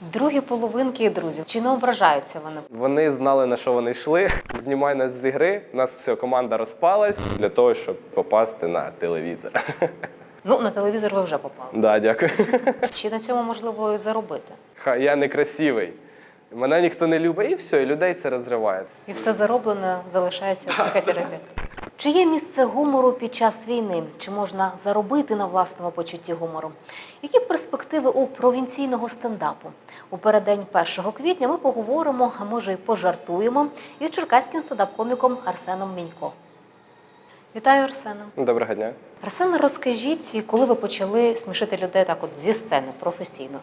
Другі половинки друзів. Чи не ображаються вони? Вони знали на що вони йшли. Знімай нас з ігри. У нас все, команда розпалась для того, щоб попасти на телевізор. Ну, на телевізор ви вже попали. Да, дякую. Чи на цьому можливо і заробити? Ха, я не красивий. Мене ніхто не любить, і все, і людей це розриває. І все зароблене залишається в психотерапії. Чи є місце гумору під час війни? Чи можна заробити на власному почутті гумору? Які перспективи у провінційного стендапу? У переддень 1 квітня ми поговоримо, а може й пожартуємо із черкаським стендап-коміком Арсеном Мінько. Вітаю, Арсена. Доброго дня. Арсен, розкажіть, коли ви почали смішити людей так от зі сцени професійно?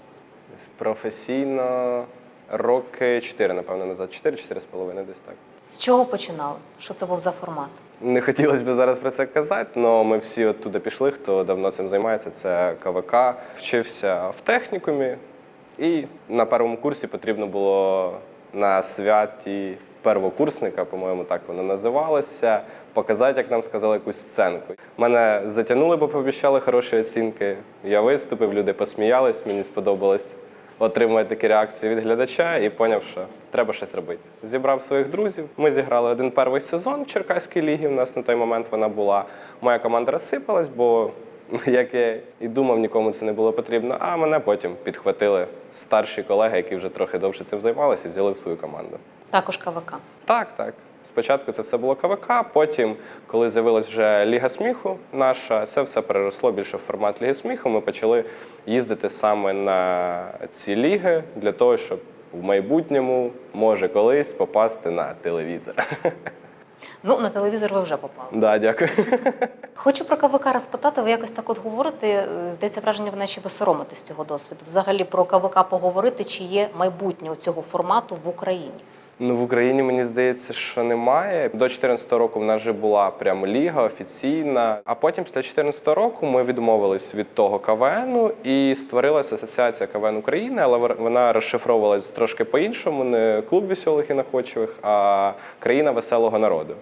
Професійно роки 4, напевно, назад. 4-4 з половиною десь так. З чого починали? Що це був за формат? Не хотілося б зараз про це казати, але ми всі оттуда пішли, хто давно цим займається. Це КВК. Вчився в технікумі, і на першому курсі потрібно було на святі первокурсника, по-моєму, так воно називалося, показати, як нам сказали, якусь сценку. Мене затягнули, бо пообіцяли хороші оцінки. Я виступив, люди посміялись, мені сподобалось отримувати такі реакції від глядача і зрозумів, що треба щось робити. Зібрав своїх друзів. Ми зіграли один перший сезон в Черкаській лігі. У нас на той момент вона була. Моя команда розсипалась, бо як я і думав, нікому це не було потрібно. А мене потім підхватили старші колеги, які вже трохи довше цим займалися, і взяли в свою команду. Також КВК. Так, так. Спочатку це все було КВК, потім, коли з'явилась вже Ліга сміху наша, це все переросло більше в формат Ліги сміху. Ми почали їздити саме на ці ліги для того, щоб в майбутньому може колись попасти на телевізор. Ну, на телевізор ви вже попали. Да, дякую. Хочу про КВК розпитати. Ви якось так от говорите. е, Здається, враження, ви наче ви соромитесь цього досвіду. Взагалі про КВК поговорити, чи є майбутнє у цього формату в Україні? Ну, в Україні мені здається, що немає. До 2014 року в нас вже була прям ліга офіційна. А потім, після 14 року, ми відмовились від того КВНу і створилася асоціація КВН України, але вона розшифровувалась трошки по-іншому: не клуб веселих і находчивих, а країна веселого народу.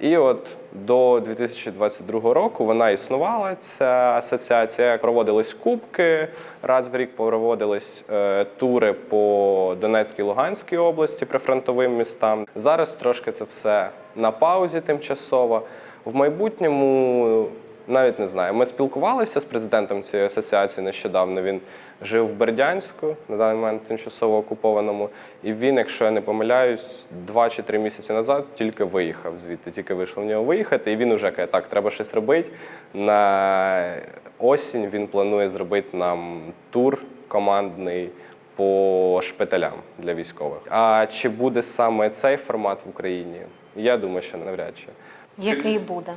І от до 2022 року вона існувала, ця асоціація. Проводились кубки, раз в рік проводились е, тури по Донецькій Луганській області прифронтовим містам. Зараз трошки це все на паузі тимчасово. В майбутньому навіть не знаю. Ми спілкувалися з президентом цієї асоціації нещодавно. Він жив в Бердянську, на даний момент тимчасово окупованому. І він, якщо я не помиляюсь, два чи три місяці назад тільки виїхав звідти, тільки вийшло в нього виїхати. І він уже каже, так, треба щось робити. На осінь він планує зробити нам тур командний по шпиталям для військових. А чи буде саме цей формат в Україні? Я думаю, що навряд чи. Який буде?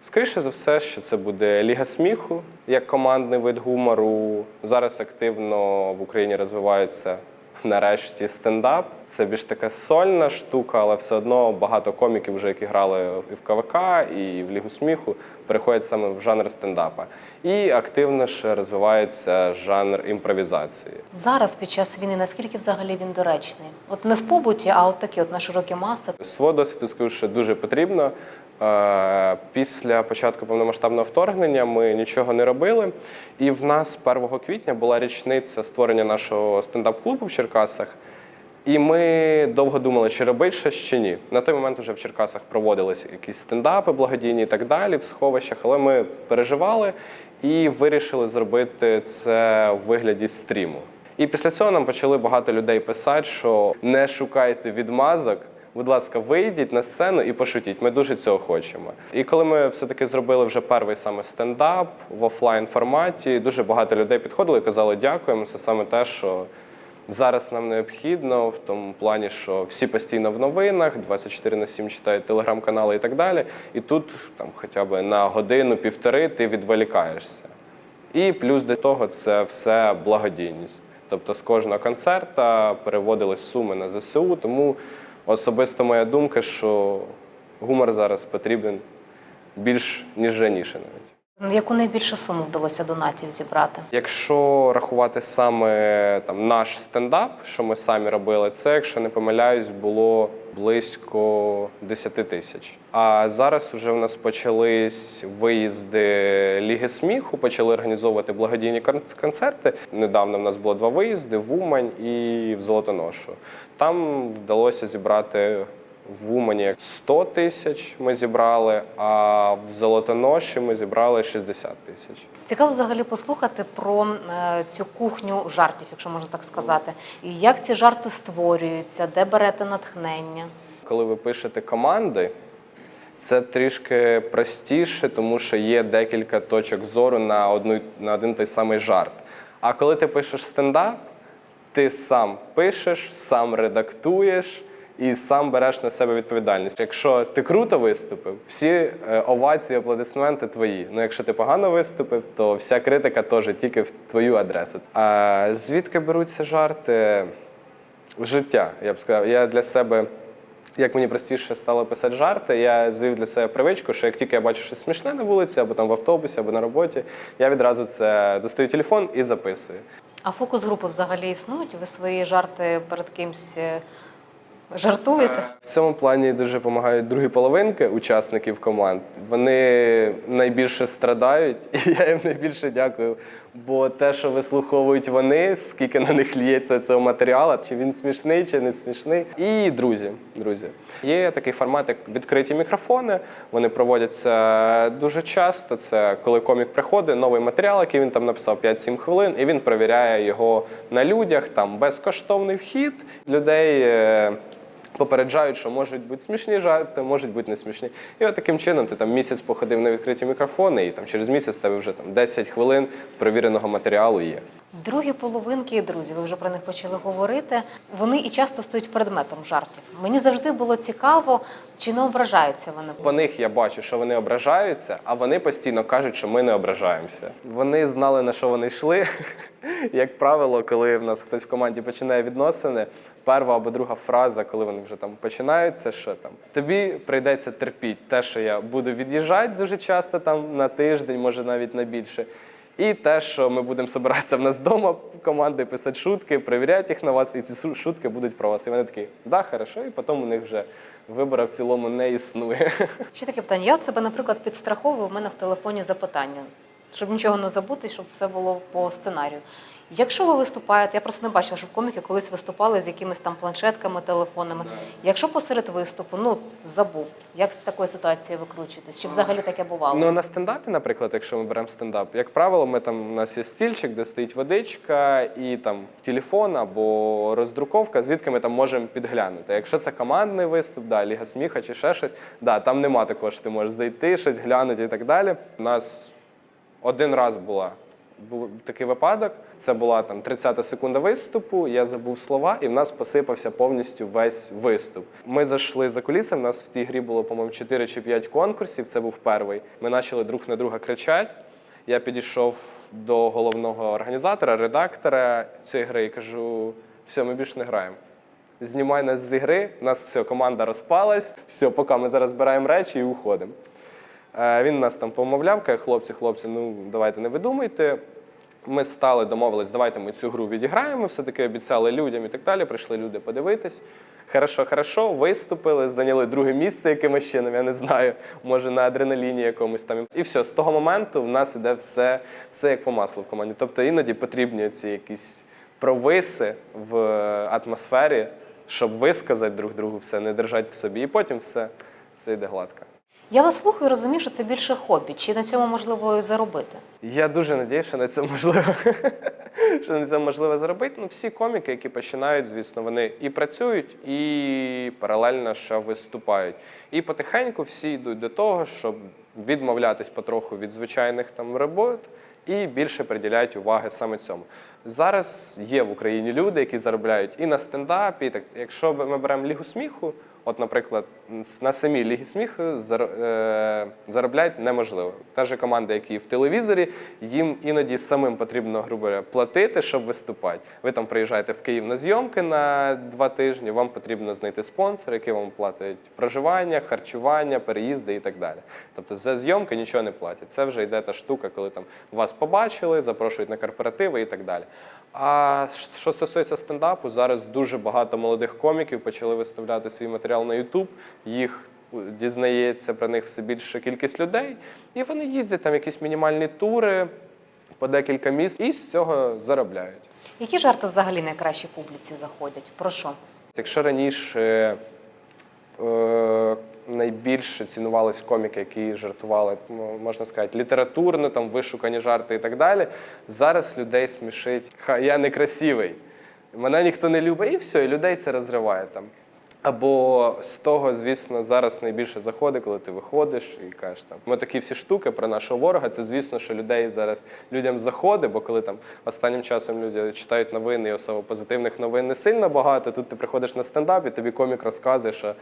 Скоріше за все, що це буде Ліга сміху як командний вид гумору. Зараз активно в Україні розвивається нарешті стендап. Це більш така сольна штука, але все одно багато коміків, вже які грали і в КВК, і в Лігу сміху, переходять саме в жанр стендапа. І активно ще розвивається жанр імпровізації. Зараз під час війни наскільки взагалі він доречний? От не в побуті, а от такі, от на широкі маси. Свого досвіду скажу, що дуже потрібно. Е, Після початку повномасштабного вторгнення ми нічого не робили. І в нас 1 квітня була річниця створення нашого стендап-клубу в Черкасах. І ми довго думали, чи робити щось, чи ні. На той момент вже в Черкасах проводилися якісь стендапи благодійні і так далі, в сховищах, але ми переживали і вирішили зробити це в вигляді стріму. І після цього нам почали багато людей писати, що не шукайте відмазок. Будь ласка, вийдіть на сцену і пошутіть. Ми дуже цього хочемо. І коли ми все-таки зробили вже перший саме стендап в офлайн форматі, дуже багато людей підходили і казали дякуємо. Це саме те, що зараз нам необхідно, в тому плані, що всі постійно в новинах, 24 на 7 читають телеграм-канали і так далі. І тут там хоча б на годину-півтори ти відволікаєшся. І плюс до того це все благодійність. Тобто з кожного концерта переводились суми на ЗСУ. Тому особисто моя думка, що гумор зараз потрібен більш ніж раніше навіть. Яку найбільшу суму вдалося донатів зібрати? Якщо рахувати саме там наш стендап, що ми самі робили, це, якщо не помиляюсь, було близько 10 тисяч. А зараз вже в нас почались виїзди Ліги сміху, почали організовувати благодійні кон- концерти. Недавно в нас було два виїзди в Умань і в Золотоношу. Там вдалося зібрати в Умані 100 тисяч ми зібрали, а в Золотоноші ми зібрали 60 тисяч. Цікаво взагалі послухати про е, цю кухню жартів, якщо можна так сказати. І як ці жарти створюються, де берете натхнення? Коли ви пишете команди, це трішки простіше, тому що є декілька точок зору на одну на один той самий жарт. А коли ти пишеш стендап, ти сам пишеш, сам редактуєш і сам береш на себе відповідальність. Якщо ти круто виступив, всі е, овації, аплодисменти твої. Ну якщо ти погано виступив, то вся критика теж тільки в твою адресу. А звідки беруться жарти? Життя, я б сказав. Я для себе як мені простіше стало писати жарти, я звів для себе привичку, що як тільки я бачу щось смішне на вулиці, або там в автобусі, або на роботі, я відразу це достаю телефон і записую. А фокус групи взагалі існують? Ви свої жарти перед кимсь е, жартуєте? В цьому плані дуже допомагають другі половинки учасників команд. Вони найбільше страдають, і я їм найбільше дякую. Бо те, що вислуховують вони, скільки на них лється цього матеріалу, чи він смішний, чи не смішний. І друзі, друзі. Є такий формат, як відкриті мікрофони. Вони проводяться дуже часто. Це коли комік приходить, новий матеріал, який він там написав 5-7 хвилин, і він перевіряє його на людях. Там безкоштовний вхід людей. Попереджають, що можуть бути смішні жарти, можуть бути не смішні. І от таким чином ти там місяць походив на відкриті мікрофони, і там через місяць тебе вже там 10 хвилин перевіреного матеріалу є. Другі половинки, друзі, ви вже про них почали говорити. Вони і часто стають предметом жартів. Мені завжди було цікаво, чи не ображаються вони. По них я бачу, що вони ображаються, а вони постійно кажуть, що ми не ображаємося. Вони знали на що вони йшли. Як правило, коли в нас хтось в команді починає відносини, перша або друга фраза, коли вони вже там починаються, що там тобі прийдеться терпіти те, що я буду від'їжджати дуже часто там на тиждень, може навіть на більше. І те, що ми будемо збиратися в нас вдома команди, писати шутки, перевіряти їх на вас, і ці шутки будуть про вас. І вони такі, да, хорошо, і потім у них вже вибора в цілому не існує. Ще таке питання. Я от себе, наприклад, підстраховую, у мене в телефоні запитання, щоб нічого не забути, щоб все було по сценарію. Якщо ви виступаєте, я просто не бачила, щоб коміки колись виступали з якимись там планшетками, телефонами. Якщо посеред виступу, ну забув, як з такої ситуації викручуєтесь? Чи взагалі таке бувало? Ну на стендапі, наприклад, якщо ми беремо стендап, як правило, ми там у нас є стільчик, де стоїть водичка, і там телефон або роздруковка, звідки ми там можемо підглянути. Якщо це командний виступ, да, ліга сміха чи ще щось, да, там нема такого, що ти можеш зайти, щось глянути і так далі. У нас один раз була. Був такий випадок. Це була там 30 секунда виступу. Я забув слова, і в нас посипався повністю весь виступ. Ми зайшли за куліси. В нас в тій грі було, по-моєму, 4 чи 5 конкурсів. Це був перший. Ми почали друг на друга кричати. Я підійшов до головного організатора, редактора цієї гри і кажу: все, ми більше не граємо. Знімай нас з ігри, у нас все, команда розпалась, все, поки ми зараз збираємо речі і уходимо. Е, Він нас там помовляв, каже, хлопці, хлопці, ну давайте не видумуйте. Ми стали, домовились, давайте ми цю гру відіграємо, все-таки обіцяли людям і так далі. Прийшли люди подивитись. Хорошо, хорошо, виступили, зайняли друге місце якимось чином, я не знаю, може на адреналіні якомусь там. І все, з того моменту в нас іде все, все як по маслу в команді. Тобто іноді потрібні ці якісь провиси в атмосфері, щоб висказати друг другу все, не держати в собі, і потім все, все йде гладко. Я вас слухаю розумію, що це більше хобі. Чи на цьому можливо і заробити? Я дуже надіюся, що на це можливо. що на це можливо заробити. Ну, всі коміки, які починають, звісно, вони і працюють, і паралельно ще виступають. І потихеньку всі йдуть до того, щоб відмовлятись потроху від звичайних там робот і більше приділяють уваги саме цьому. Зараз є в Україні люди, які заробляють і на стендапі. і Так, якщо ми беремо лігу сміху, От, наприклад, на самій лігі сміху зар- е, неможливо. Та ж команда, які в телевізорі, їм іноді самим потрібно, грубо платити, щоб виступати. Ви там приїжджаєте в Київ на зйомки на два тижні, вам потрібно знайти спонсор, який вам платить проживання, харчування, переїзди і так далі. Тобто за зйомки нічого не платять. Це вже йде та штука, коли там вас побачили, запрошують на корпоративи і так далі. А що стосується стендапу, зараз дуже багато молодих коміків почали виставляти свій матеріал на YouTube. Їх дізнається про них все більша кількість людей, і вони їздять там якісь мінімальні тури по декілька міст і з цього заробляють. Які жарти взагалі найкраще публіці заходять? Про що? Якщо раніше е, найбільше цінувались коміки, які жартували, можна сказати, літературно, там вишукані жарти і так далі. Зараз людей смішить, ха, я некрасивий, мене ніхто не любить, і все, і людей це розриває там. Або з того, звісно, зараз найбільше заходить, коли ти виходиш і кажеш там. Ми такі всі штуки про нашого ворога. Це звісно, що людей зараз людям заходить, бо коли там останнім часом люди читають новини, і особливо позитивних новин не сильно багато. Тут ти приходиш на стендап, і тобі комік розказує, що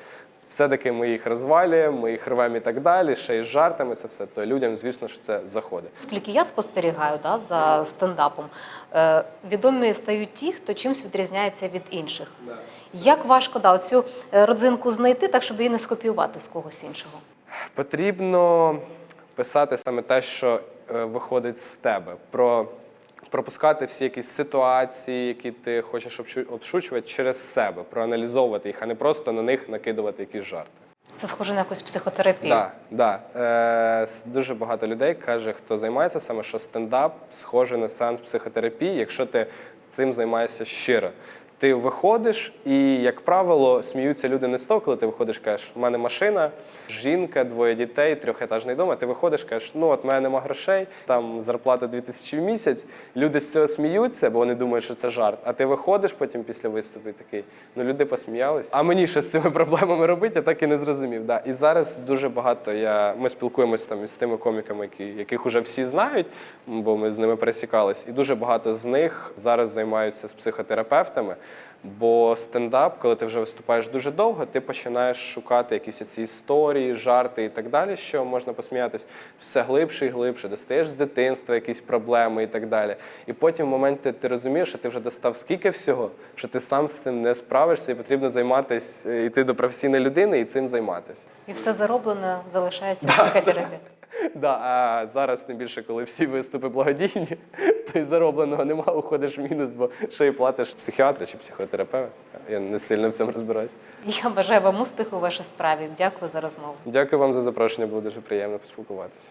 все-таки ми їх розвалюємо, ми їх рвемо і так далі, ще й з жартами це все. То людям, звісно, що це заходить. Скільки я спостерігаю да, за стендапом, е, відомі стають ті, хто чимось відрізняється від інших. Як важко да, цю родзинку знайти, так щоб її не скопіювати з когось іншого? Потрібно писати саме те, що е, виходить з тебе. Про пропускати всі якісь ситуації, які ти хочеш обшучувати через себе, проаналізовувати їх, а не просто на них накидувати якісь жарти. Це схоже на якусь психотерапію. Да, да. Е, дуже багато людей каже, хто займається саме, що стендап схоже на сеанс психотерапії, якщо ти цим займаєшся щиро. Ти виходиш, і, як правило, сміються люди не з того, коли ти виходиш, кажеш, у мене машина, жінка, двоє дітей, трьохетажний дом, а ти виходиш, кажеш, ну от мене нема грошей, там зарплата 2000 в місяць. Люди з цього сміються, бо вони думають, що це жарт. А ти виходиш потім після виступу і такий, ну люди посміялись. А мені що з цими проблемами робити, я так і не зрозумів. Да. І зараз дуже багато я. Ми спілкуємося там із тими коміками, які, яких вже всі знають, бо ми з ними пересікались. І дуже багато з них зараз займаються з психотерапевтами. Бо стендап, коли ти вже виступаєш дуже довго, ти починаєш шукати якісь ці історії, жарти і так далі, що можна посміятись все глибше і глибше, достаєш з дитинства якісь проблеми і так далі. І потім в моменті ти розумієш, що ти вже достав скільки всього, що ти сам з цим не справишся, і потрібно займатися, е, йти до професійної людини і цим займатися. І все зароблене залишається в психотерапії. Да, а зараз тим більше, коли всі виступи благодійні, то й заробленого нема, уходиш в мінус, бо ще й платиш психіатра чи психотерапевта. Я не сильно в цьому розбираюся. Я бажаю вам успіху у вашій справі. Дякую за розмову. Дякую вам за запрошення, було дуже приємно поспілкуватися.